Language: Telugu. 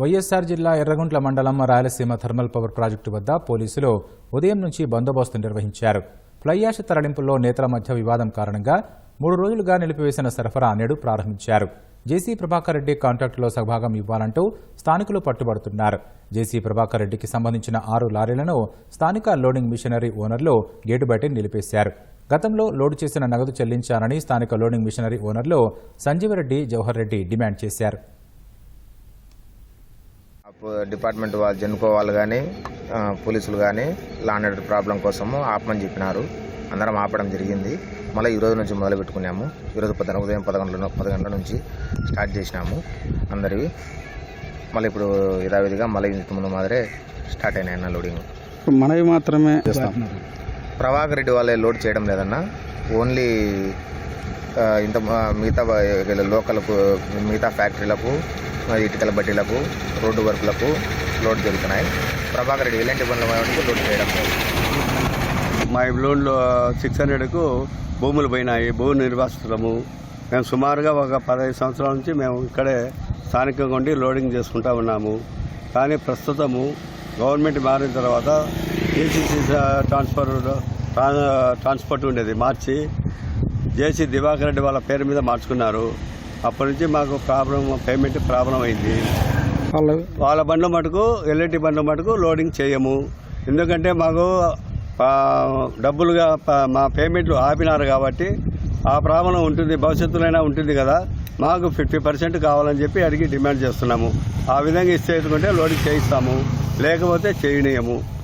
వైఎస్ఆర్ జిల్లా ఎర్రగుంట్ల మండలం రాయలసీమ థర్మల్ పవర్ ప్రాజెక్టు వద్ద పోలీసులు ఉదయం నుంచి బందోబస్తు నిర్వహించారు. ఫ్లైయాష్ తరలింపుల్లో నేతల మధ్య వివాదం కారణంగా మూడు రోజులుగా నిలిపివేసిన సరఫరా నేడు ప్రారంభించారు. జేసీ ప్రభాకర్ రెడ్డి కాంట్రాక్టులో సహభాగం ఇవ్వాలంటూ స్థానికులు పట్టుబడుతున్నారు. జేసీ ప్రభాకర్ రెడ్డికి సంబంధించిన ఆరు లారీలను స్థానిక లోడింగ్ మిషనరీ ఓనర్లు గేటు బయట నిలిపేశారు. గతంలో లోడు చేసిన నగదు చెల్లించాలని స్థానిక లోడింగ్ మిషనరీ ఓనర్లు సంజీవరెడ్డి జవహర్ రెడ్డి డిమాండ్ చేశారు. డిపార్ట్మెంట్ వాళ్ళు జనుకో వాళ్ళు కానీ పోలీసులు కానీ లా అండ్ ఆర్డర్ ప్రాబ్లం కోసము ఆపమని చెప్పినారు. అందరం ఆపడం జరిగింది. మళ్ళీ ఈ రోజు నుంచి మొదలు పెట్టుకున్నాము ఈరోజు పద ఉదయం పది గంటల పది గంటల నుంచి స్టార్ట్ చేసినాము. అందరివి మళ్ళీ ఇప్పుడు యథావిధిగా మళ్ళీ ఇంత ముందు మాదిరే స్టార్ట్ అయినాయి అన్న లోడింగ్ మనవి మాత్రమే చేస్తాం. ప్రభాకర్ రెడ్డి వాళ్ళే లోడ్ చేయడం లేదన్న. ఓన్లీ ఇంత మిగతా లోకల్కు మిగతా ఫ్యాక్టరీలకు ఇటుకల బట్టీలకు రోడ్డు వర్కులకు లోడ్ జరుగుతున్నాయి. ప్రభాకర్ రెడ్డి ఎలాంటి పనుల వాటికి లోడ్ చేయడం మా లోన్లో సిక్స్ హండ్రెడ్కు భూములు పోయినాయి భూ నిర్వాసితులము. మేము సుమారుగా ఒక పదహైదు సంవత్సరాల నుంచి మేము ఇక్కడే స్థానికంగా ఉండి లోడింగ్ చేసుకుంటా ఉన్నాము. కానీ ప్రస్తుతము గవర్నమెంట్ మారిన తర్వాత ఏసీసీ ట్రాన్స్ఫర్ ట్రా- ట్రాన్స్పోర్ట్ ఉండేది మార్చి. జేసీ దివాకర్ రెడ్డి వాళ్ళ పేరు మీద మార్చుకున్నారు. అప్పటి నుంచి మాకు ప్రాబ్లం పేమెంట్ ప్రాబ్లం అయింది. వాళ్ళు బండ్ల మటుకు ఎల్ఐటి బండ్ల మటుకు లోడింగ్ చేయము. ఎందుకంటే మాకు డబ్బులుగా మా పేమెంట్లు ఆపినారు కాబట్టి ఆ ప్రాబ్లం ఉంటుంది భవిష్యత్తులోనే ఉంటుంది కదా. మాకు ఫిఫ్టీ పర్సెంట్ కావాలని చెప్పి అడిగి డిమాండ్ చేస్తున్నాము. ఆ విధంగా ఇచ్చేసుకుంటే లోడింగ్ చేయిస్తాము. లేకపోతే చేయనీయము.